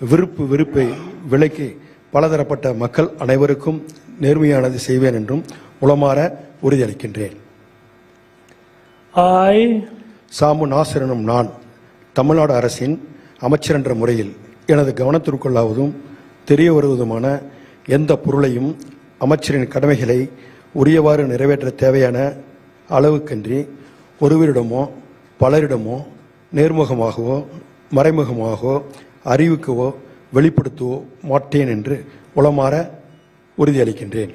விருப்பு வெறுப்பை விலக்கி பலதரப்பட்ட மக்கள் அனைவருக்கும் நேர்மையானது செய்வேன் என்றும் உளமாற உறுதியளிக்கின்றேன். சாமு நாசர் எனும் நான் தமிழ்நாடு அரசின் அமைச்சர் என்ற முறையில் எனது கவனத்திற்குள்ளாவதும் தெரிய வருவதுமான எந்த பொருளையும் அமைச்சரின் கடமைகளை உரியவாறு நிறைவேற்ற தேவையான அளவுக்கன்றி ஒருவரிடமோ பலரிடமோ நேர்முகமாகவோ மறைமுகமாகவோ அறிவிக்கவோ வெளிப்படுத்தவோ மாட்டேன் என்று உளமாற உறுதியளிக்கின்றேன்.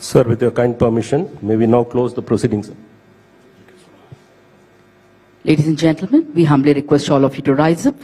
Sir, with your kind permission, may we now close the proceedings? Ladies and gentlemen, we humbly request all of you to rise up